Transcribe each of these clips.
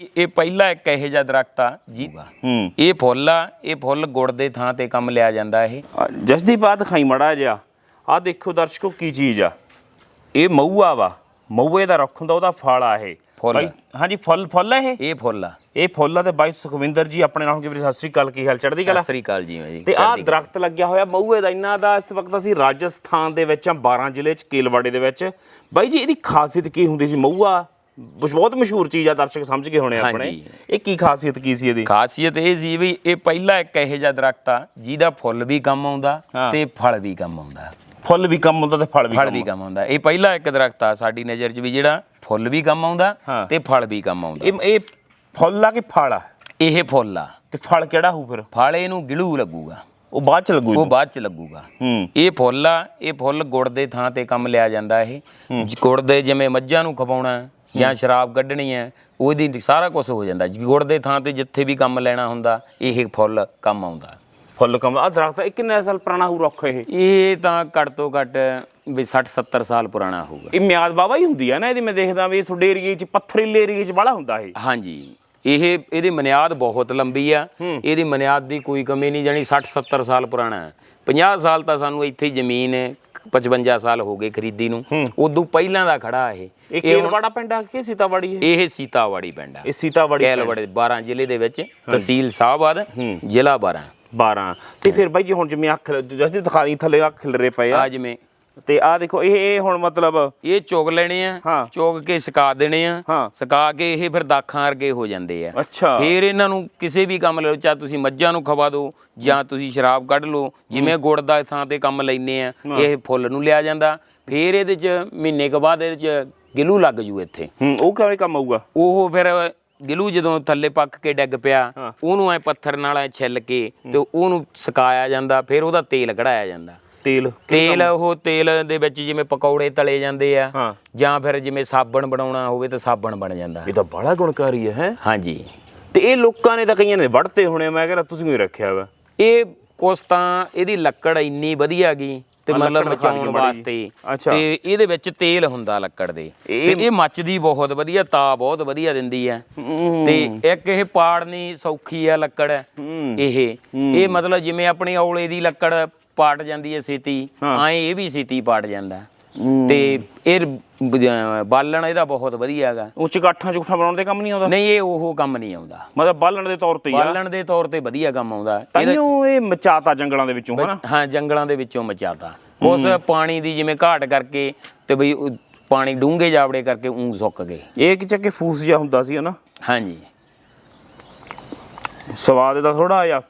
ਇਹ ਪਹਿਲਾ ਇੱਕ ਇਹੋ ਜਿਹਾ ਦਰਖਤ ਆ ਜੀ। ਹੂੰ। ਇਹ ਫੁੱਲ ਆ ਇਹ ਫੁੱਲ ਗੁੜ ਦੇ ਥਾਂ ਤੇ ਕੰਮ ਲਿਆ ਜਾਂਦਾ ਇਹ। ਜਸਦੀਪ ਆ ਦਿਖਾਈ ਮੜਾ ਜਿਹਾ। ਆ ਦੇਖੋ ਦਰਸ਼ਕੋ ਕੀ ਚੀਜ਼ ਆ। ਇਹ ਮਊਆ ਵਾ। ਮਊਏ ਦਾ ਰੁੱਖ ਹੁੰਦਾ ਉਹਦਾ ਫਲ ਆ ਇਹ। ਫੁੱਲ। ਹਾਂਜੀ ਫੁੱਲ ਫੁੱਲ ਹੈ ਇਹ? ਇਹ ਫੁੱਲ ਆ। ਇਹ ਫੁੱਲ ਆ ਤੇ ਬਾਈ ਸੁਖਵਿੰਦਰ ਜੀ ਆਪਣੇ ਨਾਲ ਕਿ ਵੀਰੇ ਸਤਿ ਸ੍ਰੀ ਅਕਾਲ ਕੀ ਹਾਲ ਚੜ੍ਹਦੀ ਕਲਾ? ਸਤਿ ਸ੍ਰੀ ਅਕਾਲ ਜੀ ਜੀ ਤੇ ਆਹ ਦਰਖਤ ਲੱਗਿਆ ਹੋਇਆ ਮਊਏ ਦਾ ਇਹਨਾਂ ਦਾ ਇਸ ਵਕਤ ਅਸੀਂ ਰਾਜਸਥਾਨ ਦੇ ਵਿੱਚ ਆ 12 ਜ਼ਿਲ੍ਹੇ ਚ ਕੇਲਵਾੜੇ ਦੇ ਵਿੱਚ। ਬਾਈ ਜੀ ਇਹਦੀ ਖਾਸੀਅਤ ਕੀ ਹੁੰਦੀ ਸੀ? ਮਊਆ ਬਹੁਤ ਮਸ਼ਹੂਰ ਚੀਜ਼ ਆ ਦਰਸ਼ਕ ਸਮਝ ਗਏ ਹੋਣੇ ਆਪਣੇ। ਹਾਂਜੀ। ਇਹ ਕੀ ਖਾਸੀਅਤ ਕੀ ਸੀ ਇਹਦੀ? ਖਾਸੀਅਤ ਇਹ ਸੀ ਵੀ ਇਹ ਪਹਿਲਾ ਇੱਕ ਇਹੋ ਜਿਹਾ ਦਰਖਤ ਆ ਜਿਹਦਾ ਫੁੱਲ ਵੀ ਕੰਮ ਆਉਂਦਾ ਹਾਂ। ਤੇ ਫਲ ਵੀ ਕੰਮ ਆਉਂਦਾ। ਫੁੱਲ ਵੀ ਕੰਮ ਹੁੰਦਾ ਤੇ ਫਲ ਵੀ ਫਲ ਕੰਮ ਵੀ ਕੰਮ ਆਉਂਦਾ। ਇਹ ਪਹਿਲਾ ਇੱਕ ਦਰਖਤ ਆ ਸਾਡੀ ਨਜ਼ਰ 'ਚ ਵੀ ਜਿਹੜਾ ਫੁੱਲ ਵੀ ਕੰਮ ਆਉਂਦਾ ਹਾਂ। ਤੇ ਫਲ ਵੀ ਕੰਮ ਆਉਂਦਾ। ਇਹ ਇਹ ਫੁੱਲ ਆ ਕਿ ਫਲ ਆ? ਇਹ ਫੁੱਲ ਆ। ਤੇ ਫਲ ਕਿਹੜਾ ਹੋਊ ਫਿਰ? ਫਲ ਇਹਨੂੰ ਗਿਲੂ ਲੱਗੂਗਾ। ਉਹ ਬਾਅਦ ਚ ਲੱਗੂ ਉਹ। ਬਾਅਦ 'ਚ ਲੱਗੂਗਾ। ਹੂੰ। ਇਹ ਫੁੱਲ ਆ ਇਹ ਫੁੱਲ ਗੁੜ ਦੇ ਥਾਂ ਤੇ ਕੰਮ ਲਿਆ ਜਾਂਦਾ ਇਹ। ਗੁੜ ਦੇ ਜਿਵੇਂ ਮੱਝਾਂ ਨੂੰ ਖਵਾਉਣਾ ਜਾਂ ਸ਼ਰਾਬ ਕੱਢਣੀ ਹੈ ਉਹਦੀ ਸਾਰਾ ਕੁਝ ਹੋ ਜਾਂਦਾ। ਗੁੜ ਦੇ ਥਾਂ ਤੇ ਜਿੱਥੇ ਵੀ ਕੰਮ ਲੈਣਾ ਹੁੰਦਾ ਇਹ ਫੁੱਲ ਕੰਮ ਆਉਂਦਾ। ਫੁੱਲ ਕੰਮ ਆ ਦਰਖਤ ਇਹ ਕਿੰਨੇ ਸਾਲ ਪੁਰਾਣਾ ਹੋਊ ਰੁੱਖ ਇਹ? ਇਹ ਤਾਂ ਘੱਟ ਤੋਂ ਘੱਟ ਵੀ 60 70 ਸਾਲ ਪੁਰਾਣਾ ਹੋਊਗਾ। ਇਹ ਮਿਆਦ ਬਾਬਾ ਹੀ ਹੁੰਦੀ ਆ ਨਾ ਇਹਦੀ ਮੈਂ ਦੇਖਦਾ ਵੀ ਤੁਹਾਡੇ ਏਰੀਏ ਚ ਪੱਥਰੀਲੇ ਏਰੀਏ ਚ ਬੜਾ ਹੁੰਦਾ ਇਹ। ਹਾਂਜੀ। ਇਹ ਇਹਦੀ ਮਨਿਆਦ ਬਹੁਤ ਲੰਬੀ ਆ। ਇਹਦੀ ਮਨਿਆਦ ਦੀ ਕੋਈ ਕਮੀ ਨਹੀਂ ਜਾਣੀ 60 70 ਸਾਲ ਪੁਰਾਣਾ ਹੈ। 50 ਸਾਲ ਤਾਂ ਸਾਨੂੰ ਇੱਥੇ ਹੀ ਜ਼ਮੀਨ 55 ਸਾਲ ਹੋ ਗਏ ਖਰੀਦੀ ਨੂੰ। ਉਦੋਂ ਪਹਿਲਾਂ ਦਾ ਖੜਾ ਇਹ। ਇਹ ਕੇਲਵਾੜਾ ਪਿੰਡ ਆ ਕਿ ਸੀਤਾਵਾੜੀ ਇਹ ਇਹ ਸੀਤਾਵਾੜੀ ਪਿੰਡ ਆ। ਇਹ ਸੀਤਾਵਾੜੀ ਕੈਲਵੜੇ 12 ਜ਼ਿਲ੍ਹੇ ਦੇ ਵਿੱਚ ਤਹਿਸੀਲ ਸਾਹਬਾਦ ਜ਼ਿਲ੍ਹਾ 12 12 ਤੇ ਫਿਰ ਬਾਈ ਜੀ ਹੁਣ ਜਿਵੇਂ ਅੱਖ ਜਸਦੀ ਦਿਖਾਈ ਥੱਲੇ ਅੱਖ ਖਿਲਰੇ ਪਏ ਆ। ਆ ਜਿਵੇਂ ਤੇ ਆ ਦੇਖੋ ਇਹ ਇਹ ਹੁਣ ਮਤਲਬ ਇਹ ਚੁਗ ਲੈਣੇ ਆ ਹਾਂ। ਚੁਗ ਕੇ ਸੁਕਾ ਦੇਣੇ ਆ। ਸੁਕਾ ਕੇ ਇਹ ਫਿਰ ਦਾਖਾਂ ਵਰਗੇ ਹੋ ਜਾਂਦੇ ਆ। ਅੱਛਾ। ਫਿਰ ਇਹਨਾਂ ਨੂੰ ਕਿਸੇ ਵੀ ਕੰਮ ਲੈ ਲਓ ਚਾਹੇ ਤੁਸੀਂ ਮੱਝਾਂ ਨੂੰ ਖਵਾ ਦਿਓ ਜਾਂ ਤੁਸੀਂ ਸ਼ਰਾਬ ਕੱਢ ਲਓ ਜਿਵੇਂ ਗੁੜ ਦਾ ਥਾਂ ਤੇ ਕੰਮ ਲੈਨੇ ਆ ਇਹ ਫੁੱਲ ਨੂੰ ਲਿਆ ਜਾਂਦਾ। ਫਿਰ ਇਹਦੇ ਚ ਮਹੀਨੇ ਕੁ ਬਾਅਦ ਇਹਦੇ ਚ ਗਿਲੂ ਲੱਗ ਜੂ ਇੱਥੇ। ਹੂੰ ਉਹ ਕਿਵੇਂ ਕੰਮ ਆਊਗਾ? ਉਹ ਫਿਰ ਗਿਲੂ ਜਦੋਂ ਥੱਲੇ ਪੱਕ ਕੇ ਡਿੱਗ ਪਿਆ ਹਾਂ। ਉਹਨੂੰ ਐ ਪੱਥਰ ਨਾਲ ਐ ਛਿੱਲ ਕੇ ਤੇ ਉਹਨੂੰ ਸੁਕਾਇਆ ਜਾਂਦਾ ਫਿਰ ਉਹਦਾ ਤੇਲ ਕਢਾਇਆ ਜਾਂਦਾ। ਤੇਲ ਤੇਲ ਉਹ ਤੇਲ ਦੇ ਵਿੱਚ ਜਿਵੇਂ ਪਕੌੜੇ ਤਲੇ ਜਾਂਦੇ ਆ ਹਾਂ। ਜਾਂ ਫਿਰ ਜਿਵੇਂ ਸਾਬਣ ਬਣਾਉਣਾ ਹੋਵੇ ਤਾਂ ਸਾਬਣ ਬਣ ਜਾਂਦਾ। ਇਹ ਤਾਂ ਬੜਾ ਗੁਣਕਾਰੀ ਹੈ ਹੈ? ਹਾਂਜੀ। ਤੇ ਇਹ ਲੋਕਾਂ ਨੇ ਤਾਂ ਕਈਆਂ ਨੇ ਵੜਤੇ ਹੋਣੇ ਮੈਂ ਕਹਿੰਦਾ ਤੁਸੀਂ ਕੋਈ ਰੱਖਿਆ ਵਾ? ਇਹ ਕੁਛ ਤਾਂ ਇਹਦੀ ਲੱਕੜ ਇੰਨੀ ਵਧੀਆ ਗਈ ਤੇ ਮਤਲਬ ਮਾੜੀ ਵਾਸਤੇ। ਤੇ ਇਹਦੇ ਵਿੱਚ ਤੇਲ ਹੁੰਦਾ ਲੱਕੜ ਦੇ। ਤੇ ਇਹ- ਮੱਚਦੀ ਬਹੁਤ ਵਧੀਆ ਤਾ ਬਹੁਤ ਵਧੀਆ ਦਿੰਦੀ ਹੈ। ਤੇ ਇੱਕ ਇਹ ਪਾੜਨੀ ਸੌਖੀ ਆ ਲੱਕੜ। ਇਹ ਇਹ ਮਤਲਬ ਜਿਵੇਂ ਆਪਣੀ ਔਲੇ ਦੀ ਲੱਕੜ ਪਾਟ ਜਾਂਦੀ ਹੈ ਹਾਂ। ਐਂ ਇਹ ਵੀ ਛੇਤੀ ਪਾਟ ਜਾਂਦਾ। ਤੇ ਇਹ ਬਾਲਣ ਇਹਦਾ ਬਹੁਤ ਵਧੀਆ ਹੈਗਾ। ਉੱਚ ਕਾਠਾਂ ਚੁੱਠਾਂ ਬਣਾਉਣ ਦੇ ਕੰਮ ਨਹੀਂ ਆਉਂਦਾ? ਨਹੀਂ ਇਹ ਉਹ ਕੰਮ ਨਹੀਂ ਆਉਂਦਾ। ਮਤਲਬ ਬਾਲਣ ਦੇ ਤੌਰ ਤੇ ਹੀ ਆ। ਬਾਲਣ ਦੇ ਤੌਰ ਤੇ ਵਧੀਆ ਕੰਮ ਆਉਂਦਾ। ਤਾਈਓ ਇਹ ਮਚਾਤਾ ਜੰਗਲਾਂ ਦੇ ਵਿੱਚੋਂ ਹਨਾ? ਹਾਂ ਜੰਗਲਾਂ ਦੇ ਵਿੱਚੋਂ ਮਚਾਤਾ। ਉਸ ਪਾਣੀ ਦੀ ਜਿਵੇਂ ਘਾਟ ਕਰਕੇ ਤੇ ਬਈ ਪਾਣੀ ਡੂੰਘੇ ਜਾਵੜੇ ਕਰਕੇ ਊਂ ਸੁੱਕ ਗਏ। ਇਹ ਕਿ ਚੱਕੇ ਫੂਸ ਜਿਹਾ ਹੁੰਦਾ ਸੀ ਹਨਾ? ਹਾਂਜੀ। ਸਵਾਦ ਦਾ ਥੋੜਾ ਜਿਹਾ।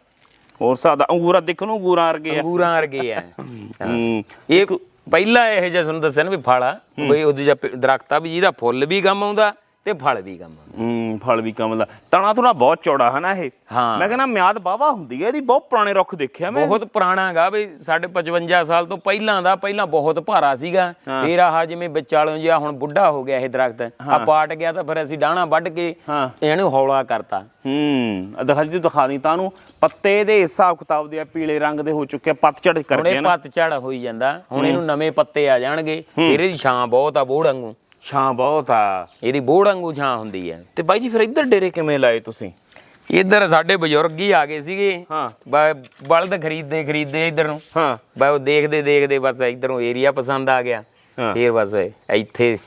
ਹੋਰ ਸਾਦਾ ਅੰਗੂਰਾ ਦੇਖਣ ਨੂੰ ਅੰਗੂਰਾਂ ਵਰਗੇ ਆ। ਅੰਗੂਰਾਂ ਵਰਗੇ ਆ। ਹੂੰ। ਇਹ ਪਹਿਲਾ ਇਹ ਜਿਹਾ ਤੁਹਾਨੂੰ ਦੱਸਿਆ ਨਾ ਵੀ ਫਲ ਆ ਬਈ ਉਹਦੇ ਜਿਹਾ ਦਰਖਤ ਆ ਵੀ ਜਿਹਦਾ ਫੁੱਲ ਵੀ ਕੰਮ ਆਉਂਦਾ ਤੇ ਫਲ ਵੀ ਕੰਮ ਆਉਂਦਾ। ਹੂੰ ਫਲ ਵੀ ਕੰਮ ਦਾ ਤਣਾ ਥੋੜਾ ਬਹੁਤ ਚੌੜਾ ਹਨਾ ਇਹ? ਹਾਂ। ਮੈਂ ਕਹਿੰਦਾ ਮਿਆਦ ਬਾਵਾ ਹੁੰਦੀ ਹੈ ਇਹਦੀ ਬਹੁਤ ਪੁਰਾਣੇ ਰੁੱਖ ਦੇਖਿਆ ਮੈਂ। ਬਹੁਤ ਪੁਰਾਣਾ ਹੈਗਾ ਵੀ ਸਾਡੇ 55 ਸਾਲ ਤੋਂ ਪਹਿਲਾਂ ਦਾ ਪਹਿਲਾਂ ਬਹੁਤ ਭਾਰਾ ਸੀਗਾ। ਫਿਰ ਆਹ ਜਿਵੇਂ ਵਿਚਾਲੋਂ ਜਿਹਾ ਹੁਣ ਬੁੱਢਾ ਹੋ ਗਿਆ ਇਹ ਦਰਖਤ। ਆ ਪਾਟ ਗਿਆ ਤਾਂ ਫਿਰ ਅਸੀਂ ਡਾਣਾ ਵੱਢ ਕੇ ਹਾਂ। ਇਹਨੂੰ ਹੌਲਾ ਕਰਤਾ। ਹੂੰ ਦਿਖਾ ਜੀ ਦਿਖਾ ਦੀ ਤਾਂ ਨੂੰ ਪੱਤੇ ਦੇ ਹਿਸਾਬ ਕਿਤਾਬ ਦੇ ਆ ਪੀਲੇ ਰੰਗ ਦੇ ਹੋ ਚੁੱਕੇ ਆ ਪਤਝੜ ਹੁਣ ਕਰਕੇ ਇਹ ਨਾ। ਪੱਤ ਝੜ ਹੋਈ ਜਾਂਦਾ। ਹੁਣ ਇਹਨੂੰ ਨਵੇਂ ਪੱਤੇ ਆ ਜਾਣਗੇ। ਫਿਰ ਇਹਦੀ ਛਾਂ ਬਹੁਤ ਆ ਬੋੜ ਵਾਂਗੂ। ਛਾਂ ਬਹੁਤ ਆ। ਇਹਦੀ ਬੋੜ ਵਾਂਗੂ ਛਾਂ ਹੁੰਦੀ ਹੈ ਤੇ ਬਾਈ ਜੀ ਫਿਰ ਇੱਧਰ ਡੇਰੇ ਕਿਵੇਂ ਲਾਏ ਤੁਸੀਂ? ਇੱਧਰ ਸਾਡੇ ਬਜ਼ੁਰਗ ਹੀ ਆ ਗਏ ਸੀਗੇ। ਹਾਂ। ਬ- ਬਲਦ ਖਰੀਦਦੇ ਖਰੀਦਦੇ ਇੱਧਰ ਨੂੰ। ਹਾਂ। ਬਈ ਉਹ ਦੇਖਦੇ ਦੇਖਦੇ ਬਸ ਇੱਧਰੋਂ ਏਰੀਆ ਪਸੰਦ ਆ ਗਿਆ। ਹਾਂ। ਫਿਰ ਬਸ ਇੱਥੇ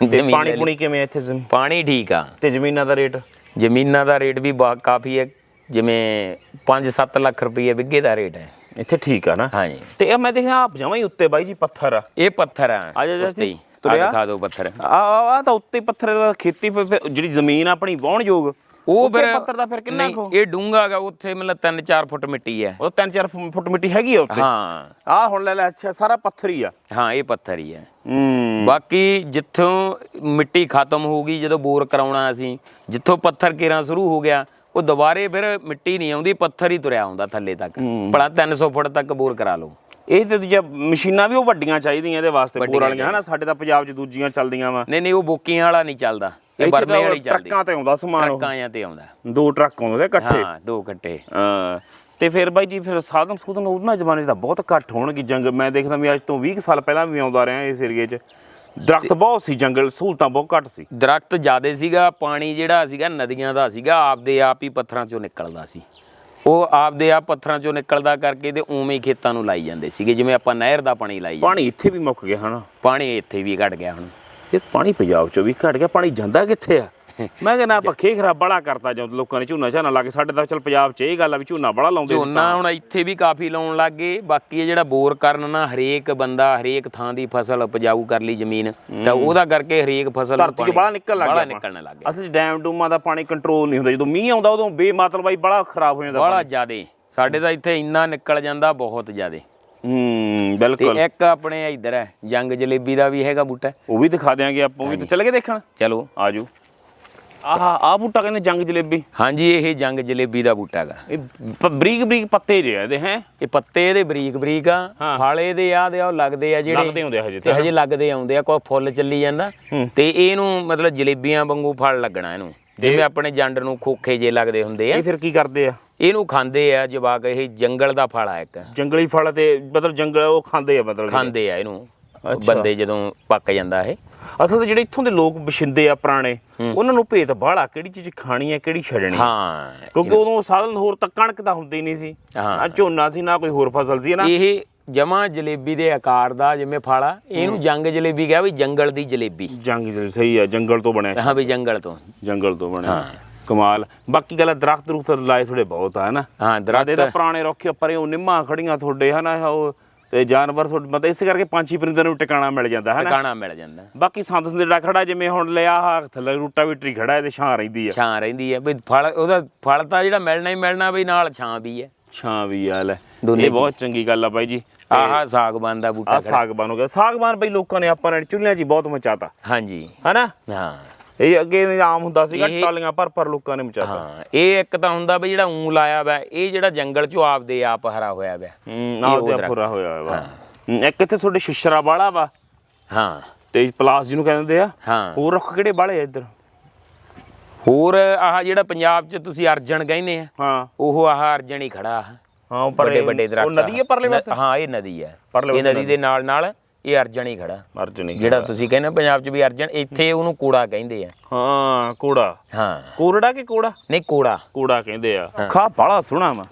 ਤੇ ਜ਼ਮੀਨ ਪਾਣੀ ਲੈ ਲਈ। ਪੁਣੀ ਕਿਵੇਂ ਆ ਇੱਥੇ ਜ਼ਮੀਨ ਪਾਣੀ ਠੀਕ ਆ। ਤੇ ਜ਼ਮੀਨਾਂ ਦਾ ਰੇਟ? ਜ਼ਮੀਨਾਂ ਦਾ ਰੇਟ ਵੀ ਬਾ- ਕਾਫੀ ਹੈ ਜਿਵੇਂ 5-7 ਲੱਖ ਰੁਪਏ ਵਿੱਗੇ ਦਾ ਰੇਟ ਹੈ ਇੱਥੇ ਠੀਕ ਆ ਨਾ? ਹਾਂਜੀ। ਤੇ ਇਹ ਮੈਂ ਦੇਖਿਆ ਆਪ ਜਮਾਂ ਹੀ ਉੱਤੇ ਬਾਈ ਜੀ ਪੱਥਰ ਆ। ਇਹ ਪੱਥਰ ਆ ਆ ਜਾ ਜਾ। ਉੱਤੇ ਹੀ। ਤੁਰਿਆ? ਦਿਖਾ ਦਿਓ ਪੱਥਰ। ਆ ਆ ਤਾਂ ਉੱਤੇ ਪੱਥਰ ਦਾ ਖੇਤੀ ਫਿਰ- ਫਿਰ ਜਿਹੜੀ ਜ਼ਮੀਨ ਆਪਣੀ ਵਾਹੁਣ ਯੋਗ। ਉਹ ਫਿਰ ਪੱਥਰ ਦਾ ਫਿਰ ਕਿੰਨਾ ਨਹੀਂ, ਕੁ? ਇਹ ਡੂੰਗਾ ਉੱਥੇ ਮਤਲਬ 3-4 ਫੁੱਟ ਮਿੱਟੀ ਹੈ। ਉਹ 3-4 ਫੁੱਟ ਮਿੱਟੀ ਹੈਗੀ ਆ ਉੱਤੇ ਹਾਂ। ਆ ਹੁਣ ਲੈ ਲੈ ਅੱਛਾ ਸਾਰਾ ਪੱਥਰ ਹੀ ਆ। ਹਾਂ ਇਹ ਪੱਥਰ ਹੀ ਹੈ। ਹੂੰ। ਬਾਕੀ ਜਿੱਥੋਂ ਮਿੱਟੀ ਖਤਮ ਹੋ ਗਈ ਜਦੋਂ ਬੋਰ ਕਰਾਉਣਾ ਅਸੀਂ ਜਿੱਥੋਂ ਪੱਥਰ ਕੇਰਾਂ ਸ਼ੁਰੂ ਹੋ ਗਿਆ ਉਹ ਦੁਬਾਰੇ ਫਿਰ ਮਿੱਟੀ ਨਹੀਂ ਆਉਂਦੀ ਪੱਥਰ ਹੀ ਤੁਰਿਆ ਆਉਂਦਾ ਥੱਲੇ ਤੱਕ। ਭਲਾ 300 ਫੁੱਟ ਤੱਕ ਬੋਰ ਕਰਾ ਲਓ। ਇਹ ਤੇ ਦੂਜਾ ਮਸ਼ੀਨਾਂ ਵੀ ਉਹ ਵੱਡੀਆਂ ਚਾਹੀਦੀਆਂ ਇਹਦੇ ਵਾਸਤੇ ਬੋਰ ਵਾਲੀਆਂ ਹਨਾ? ਸਾਡੇ ਤਾਂ ਪੰਜਾਬ 'ਚ ਦੂਜੀਆਂ ਚੱਲਦੀਆਂ ਵਾ। ਨਹੀਂ ਨਹੀਂ ਉਹ ਬੋਕੀਆਂ ਵਾਲਾ ਨਹੀਂ ਚੱਲਦਾ। ਇਹ ਬਰਮੇ ਵਾਲੀ ਚੱਲਦੀ। ਟਰੱਕਾਂ ਤੇ ਆਉਂਦਾ ਸਮਾਨ ਉਹ। ਟਰੱਕਾਂ ਤੇ ਆਉਂਦਾ। ਦੋ ਟਰੱਕ ਆਉਂਦੇ ਇਕੱਠੇ। ਹਾਂ ਦੋ ਘੰਟੇ ਹਾਂ ਤੇ ਫਿਰ ਬਾਈ ਜੀ ਫਿਰ ਸਾਧਨ ਸੂਧਨ ਉਹਨਾਂ ਜ਼ਮਾਨੇ 'ਚ ਤਾਂ ਬਹੁਤ ਘੱਟ ਹੋਣਗੇ ਜੰਗ। ਮੈਂ ਦੇਖਦਾ ਵੀ ਅੱਜ ਤੋਂ 20 ਕੁ ਸਾਲ ਪਹਿਲਾਂ ਵੀ ਆਉਂਦਾ ਰਿਹਾ ਇਸ ਏਰੀਏ 'ਚ। ਦਰਖਤ ਬਹੁਤ ਸੀ ਜੰਗਲ ਸਹੂਲਤਾਂ ਬਹੁਤ ਘੱਟ ਸੀ। ਦਰਖਤ ਜ਼ਿਆਦੇ ਸੀਗਾ ਪਾਣੀ ਜਿਹੜਾ ਸੀਗਾ ਨਦੀਆਂ ਦਾ ਸੀਗਾ ਆਪਦੇ ਆਪ ਹੀ ਪੱਥਰਾਂ ਚੋਂ ਨਿਕਲਦਾ ਸੀ। ਉਹ ਆਪਦੇ ਆਪ ਪੱਥਰਾਂ ਚੋਂ ਨਿਕਲਦਾ ਕਰਕੇ ਤੇ ਉਵੇਂ ਹੀ ਖੇਤਾਂ ਨੂੰ ਲਾਈ ਜਾਂਦੇ ਸੀਗੇ ਜਿਵੇਂ ਆਪਾਂ ਨਹਿਰ ਦਾ ਪਾਣੀ ਲਾਈ ਜਾਂਦੇ ਪਾਣੀ ਇੱਥੇ ਵੀ ਮੁੱਕ ਗਿਆ ਹਨਾ। ਪਾਣੀ ਇੱਥੇ ਵੀ ਘਟ ਗਿਆ ਹੁਣ। ਇਹ ਪਾਣੀ ਪੰਜਾਬ ਚੋਂ ਵੀ ਘਟ ਗਿਆ ਪਾਣੀ ਜਾਂਦਾ ਕਿੱਥੇ ਆ? ਮੈਂ ਕਹਿੰਦਾ ਆਪਾਂ ਖੇ ਖਰਾਬ ਬੜਾ ਕਰਤਾ ਜਦੋਂ ਲੋਕਾਂ ਨੇ ਝੋਨਾ ਝਾਨਾ ਲਾ ਕੇ ਸਾਡੇ ਤਾਂ ਚਲ ਪੰਜਾਬ 'ਚ ਇਹ ਗੱਲ ਆ ਵੀ ਝੋਨਾ ਬੜਾ ਲਾਉਂਦੇ ਸੀ ਝੋਨਾ ਹੁਣ ਇੱਥੇ ਵੀ ਕਾਫੀ ਲਾਉਣ ਲੱਗ ਗਏ। ਬਾਕੀ ਇਹ ਜਿਹੜਾ ਬੋਰ ਕਰਨ ਨਾ ਹਰੇਕ ਬੰਦਾ ਹਰੇਕ ਥਾਂ ਦੀ ਫਸਲ ਉਪਜਾਊ ਕਰ ਲਈ ਜ਼ਮੀਨ। ਤਾਂ ਉਹਦਾ ਕਰਕੇ ਹਰੇਕ ਫਸਲ ਧਰਤੀ 'ਚ ਪਾਣੀ ਬਾਹਲਾ ਨਿਕਲ ਲੱਗ ਬਾਹਲਾ ਗਿਆ ਨਿਕਲਣ ਲੱਗ ਗਿਆ। ਅਸਲ 'ਚ ਡੈਮ ਡੂਮਾਂ ਦਾ ਪਾਣੀ ਕੰਟਰੋਲ ਨਹੀਂ ਹੁੰਦਾ। ਜਦੋਂ ਮੀਂਹ ਆਉਂਦਾ ਉਦੋਂ ਬੇਮਤਲਬ ਹੀ ਬੜਾ ਖਰਾਬ ਹੋ ਜਾਂਦਾ ਬਾਹਲਾ ਜ਼ਿਆਦੇ। ਸਾਡੇ ਤਾਂ ਇੱਥੇ ਇੰਨਾ ਨਿਕਲ ਜਾਂਦਾ ਬਹੁਤ ਜ਼ਿਆਦੇ। ਹੂੰ ਤੇ ਬਿਲਕੁਲ। ਇੱਕ ਆਪਣੇ ਇੱਧਰ ਹੈ ਜੰਗ ਜਲੇਬੀ ਦਾ ਵੀ ਹੈਗਾ ਬੂਟਾ। ਉਹ ਵੀ ਦਿਖਾ ਦਿਆਂਗੇ ਆਪਾਂ ਉਹ ਵੀ ਤਾਂ ਚੱਲ ਗਏ ਦੇਖਣ? ਚਲੋ। ਆਜੋ। ਆਹ ਆ ਬੂਟਾ ਕਹਿੰਦੇ ਜੰਗ ਜਲੇਬੀ। ਹਾਂਜੀ ਇਹ ਜੰਗ ਜਲੇਬੀ ਦਾ ਬੂਟਾ ਹੈਗਾ। ਇਹ ਪ- ਬਰੀਕ ਬਰੀਕ ਪੱਤੇ ਜਿਹੇ ਆ ਇਹਦੇ ਹੈ? ਇਹ ਪੱਤੇ ਇਹਦੇ ਬਰੀਕ ਬਰੀਕ ਆ। ਹਾਂ। ਫਲ ਇਹਦੇ ਆ ਦੇ ਉਹ ਲੱਗਦੇ ਆ ਜਿਹੜੇ ਲੱਗਦੇ ਹੁੰਦੇ ਆ ਹਜੇ ਤੇ ਤਾਂ ਹਜੇ ਲੱਗਦੇ ਆਉਂਦੇ ਆ ਕੋਈ ਫੁੱਲ ਚੱਲੀ ਜਾਂਦਾ। ਹੂੰ। ਤੇ ਇਹਨੂੰ ਮਤਲਬ ਜਲੇਬੀਆਂ ਵਾਂਗੂ ਫਲ ਲੱਗਣਾ ਇਹਨੂੰ। ਜਿਵੇਂ ਆਪਣੇ ਜੰਡ ਨੂੰ ਖੋਖੇ ਜੇ ਲੱਗਦੇ ਹੁੰਦੇ ਆ। ਇਹ ਫਿਰ ਕੀ ਕਰਦੇ ਆ? ਇਹਨੂੰ ਖਾਂਦੇ ਆ ਜਵਾਕ ਇਹ ਜੰਗਲ ਦਾ ਫਲ ਆ ਇੱਕ। ਜੰਗਲੀ ਫਲ ਤੇ ਮਤਲਬ ਜੰਗਲ ਉਹ ਖਾਂਦੇ ਆ ਮਤਲਬ ਖਾਂਦੇ ਆ ਇਹਨੂੰ। ਬੰਦੇ ਜਦੋਂ ਪੱਕ ਜਾਂਦਾ ਇਹ। ਅਸਲ ਤੇ ਜਿਹੜੇ ਇੱਥੋਂ ਦੇ ਲੋਕ ਬਸ਼ਿੰਦੇ ਆ ਪੁਰਾਣੇ ਉਹਨਾਂ ਨੂੰ ਭੇਤ ਬਾਹਲਾ ਕਿਹੜੀ ਚੀਜ਼ ਖਾਣੀ ਹੈ ਕਿਹੜੀ ਛੱਡਣੀ ਹਾਂ। ਕਿਉਂਕਿ ਉਦੋਂ ਸਾਧਨ ਹੋਰ ਤਾਂ ਕਣਕ ਤਾਂ ਹੁੰਦੀ ਨਹੀਂ ਸੀ। ਹਾਂ। ਨਾ ਝੋਨਾ ਸੀ ਨਾ ਕੋਈ ਹੋਰ ਫਸਲ ਸੀ ਨਾ। ਇਹ ਜਮਾ ਜਲੇਬੀ ਦੇ ਆਕਾਰ ਦਾ ਜਿਵੇਂ ਫਲ ਆ ਇਹਨੂੰ ਜੰਗ ਜਲੇਬੀ ਕਿਹਾ ਵੀ ਜੰਗਲ ਦੀ ਜਲੇਬੀ। ਜੰਗ ਜਿਹੜੀ ਸਹੀ ਆ ਜੰਗਲ ਤੋਂ ਬਣਿਆ। ਹਾਂ ਵੀ ਜੰਗਲ ਤੋਂ। ਜੰਗਲ ਤੋਂ ਬਣਿਆ। ਕਮਾਲ। ਬਾਕੀ ਗੱਲ ਆ, ਦਰਖਤ ਦਰੁਖਤ ਲਾਏ ਥੋੜੇ ਬਹੁਤ ਆ ਹਨਾ ਹਾਂ ਦਰਖਤ ਤਾਂ ਪੁਰਾਣੇ ਰੁੱਖ ਪਰੇ ਉਹ ਨਿੰਮਾਂ ਖੜੀਆਂ ਤੁਹਾਡੇ ਹਨਾ ਉਹ ਤੇ ਜਾਨਵਰ ਮਤਲਬ ਇਸੇ ਕਰਕੇ ਪੰਛੀ ਪਰਿੰਦਰ ਨੂੰ ਟਿਕਾਣਾ ਮਿਲ ਜਾਂਦਾ ਹਨਾ? ਟਿਕਾਣਾ ਮਿਲ ਜਾਂਦਾ। ਬਾਕੀ ਸੰਤ ਸੰਦੇੜਾ ਖੜਾ ਜਿਵੇਂ ਹੁਣ ਲਿਆ ਆਹ ਥੱਲੇ ਰੂਟਾ ਵੀ ਟਰੀ ਖੜਾ ਇਹਦੇ ਛਾਂ ਰਹਿੰਦੀ ਆ। ਛਾਂ ਰਹਿੰਦੀ ਹੈ ਵੀ ਫਲ ਉਹਦਾ ਫਲ ਤਾਂ ਜਿਹੜਾ ਮਿਲਣਾ ਹੀ ਮਿਲਣਾ ਵੀ ਨਾਲ ਛਾਂ ਵੀ ਹੈ ਛਾਂ ਵੀ ਆ ਲੈ। ਇਹ ਬਹੁਤ ਚੰਗੀ ਗੱਲ ਆ ਬਾਈ ਜੀ। ਆਹ ਸਾਗਬਾਨ ਦਾ ਬੂਟਾ ਆ ਸਾਗਬਾਨ ਹੋ ਗਿਆ। ਸਾਗਬਾਨ ਬਈ ਲੋਕਾਂ ਨੇ ਆਪਾਂ ਨੇ ਚੁੱਲ੍ਹਿਆਂ 'ਚ ਹੀ ਬਹੁਤ ਮਚਾਤਾ। ਹਾਂਜੀ। ਹਨਾ? ਹਾਂ। ਇਹ ਅੱਗੇ ਵੀ ਆਮ ਹੁੰਦਾ ਸੀਗਾ ਇਹ- ਟਾਲੀਆਂ ਭਰ ਭਰ ਲੋਕਾਂ ਨੇ ਮਚਾਤਾ। ਹਾਂ ਇਹ ਇੱਕ ਤਾਂ ਹੁੰਦਾ ਵੀ ਜਿਹੜਾ ਊਂ ਲਾਇਆ ਵਾ ਇਹ ਜਿਹੜਾ ਜੰਗਲ ਚੋਂ ਆਪਦੇ ਆਪ ਹਰਾ ਹੋਇਆ ਵਾ। ਹੂੰ ਆਹ ਤੇ ਪੂਰਾ ਹੋਇਆ ਵਾ। ਹੂੰ, ਇੱਕ ਇੱਥੇ ਤੁਹਾਡੇ ਸ਼ਿਸ਼ਰਾ ਵਾਲਾ ਵਾ। ਹਾਂ। ਤੇ ਪਲਾਸ ਜਿਹਨੂੰ ਕਹਿੰਦੇ ਆ। ਹਾਂ। ਹੋਰ ਰੁੱਖ ਕਿਹੜੇ ਵਾਲੇ ਆ ਇੱਧਰ? ਹੋਰ ਆਹ ਜਿਹੜਾ ਪੰਜਾਬ 'ਚ ਤੁਸੀਂ ਅਰਜਨ ਕਹਿੰਦੇ ਆ ਹਾਂ। ਉਹ ਆਹ ਅਰਜਨ ਹੀ ਖੜਾ ਆ। ਹਾਂ ਉਹ ਪਰਲੇ ਵੱਡੇ ਵੱਡੇ ਦਰਖਤ ਉਹ ਨਦੀ ਹੈ ਪਰਲੇ ਨ- ਪਾਸੇ? ਹਾਂ ਇਹ ਨਦੀ ਹੈ ਪਰਲੇ ਇਹ ਨਦੀ ਦੇ ਨਾਲ ਨਾਲ ਇਹ ਅਰਜਨ ਹੀ ਖੜਾ। ਅਰਜਨੀ ਜਿਹੜਾ ਤੁਸੀਂ ਕਹਿੰਦੇ ਹੋ ਪੰਜਾਬ 'ਚ ਵੀ ਅਰਜਨ ਇੱਥੇ ਉਹਨੂੰ ਕੂੜਾ ਕਹਿੰਦੇ ਆ। ਹਾਂ ਕੋੜਾ। ਹਾਂ। ਕੋਰੜਾ ਕਿ ਕੋੜਾ? ਨਹੀਂ ਕੂੜਾ। ਕੋੜਾ ਕਹਿੰਦੇ ਆ। ਖਾ ਬਾਲਾ ਸੋਹਣਾ ਵਾ।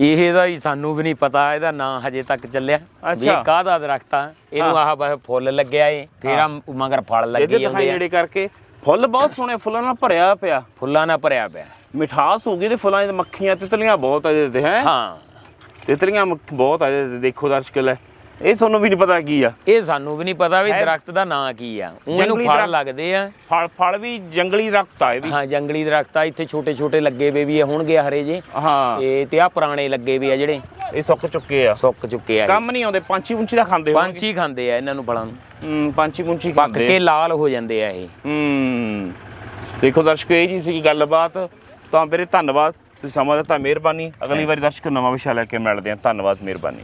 ਇਹ ਦਾ ਹੀ ਸਾਨੂੰ ਵੀ ਨਹੀਂ ਪਤਾ ਇਹਦਾ ਨਾਂ ਹਜੇ ਤੱਕ ਚੱਲਿਆ। ਵੀ। ਇਹ ਕਾਹਦਾ ਦਰਖਤ ਆ? ਇਹਨੂੰ ਆਹ ਬਸ ਫੁੱਲ ਲੱਗਿਆ ਏ ਫੇਰ ਆ ਮਗਰ ਫਲ ਲੱਗੇ ਜਾਂਦੇ ਆ। ਜਿਹੜੇ ਕਰਕੇ ਫੁੱਲ ਬਹੁਤ ਸੋਹਣੇ ਫੁੱਲਾਂ ਨਾਲ ਭਰਿਆ ਪਿਆ। ਫੁੱਲਾਂ ਨਾਲ ਭਰਿਆ ਪਿਆ। ਮਿਠਾਸ ਹੋ ਗਈ ਤੇ ਫੁੱਲਾਂ 'ਚ ਮੱਖੀਆਂ ਤਿਤਲੀਆਂ ਬਹੁਤ ਆ ਤੇ ਹੈ? ਹਾਂ। ਤਿਤਲੀਆਂ ਬਹੁਤ ਆ ਤੇ ਦੇਖੋ ਦਰਸ਼ਕ ਲੈ। ਇਹ ਤੁਹਾਨੂੰ ਵੀ ਨਹੀਂ ਪਤਾ ਕੀ ਆ। ਇਹ ਸਾਨੂੰ ਵੀ ਨਹੀਂ ਪਤਾ ਵੀ ਦਰਖਤ ਦਾ ਨਾਂ ਕੀ ਆ। ਜੰਗਲੀ ਫਲ। ਲੱਗਦੇ ਆ। ਫਲ ਫਲ ਵੀ ਜੰਗਲੀ ਦਰਖਤ ਆ ਇਹ ਵੀ। ਹਾਂ ਜੰਗਲੀ ਦਰਖਤ ਆ ਇੱਥੇ ਛੋਟੇ ਛੋਟੇ ਲੱਗੇ ਵੇ ਵੀ ਹੋਣਗੇ ਹਰੇ ਜੇ ਹਾਂ। ਇਹ ਤੇ ਆ ਪੁਰਾਣੇ ਲੱਗੇ ਵੀ ਆ ਜਿਹੜੇ। ਇਹ ਸੁੱਕ ਚੁੱਕੇ ਆ। ਸੁੱਕ ਚੁੱਕੇ ਆ। ਕੰਮ ਨਹੀਂ ਆਉਂਦੇ ਪੰਛੀ ਪੁੰਛੀ ਦਾ ਖਾਂਦੇ ਹੋਣਗੇ। ਪੰਛੀ ਖਾਂਦੇ ਆ ਇਹਨਾਂ ਨੂੰ ਫਲਾਂ ਨੂੰ। ਹੂੰ ਪੰਛੀ ਪੁੰਛੀ ਪੱਕ ਖਾਂਦੇ। ਕੇ ਲਾਲ ਹੋ ਜਾਂਦੇ ਆ ਇਹ। ਹੂੰ। ਦੇਖੋ ਦਰਸ਼ਕੋ ਇਹ ਜੀ ਸੀ ਗੱਲਬਾਤ। ਤਾਂ ਵੀਰੇ ਧੰਨਵਾਦ। ਤੁਸੀਂ ਸਮਾਂ ਦਿੱਤਾ ਮਿਹਰਬਾਨੀ। ਅਗਲੀ ਵਾਰੀ ਦਰਸ਼ਕ ਨਵਾਂ ਵਿਸ਼ਾ ਲੈ ਕੇ ਮਿਲਦੇ ਹਾਂ। ਧੰਨਵਾਦ ਮਿਹਰਬਾਨੀ।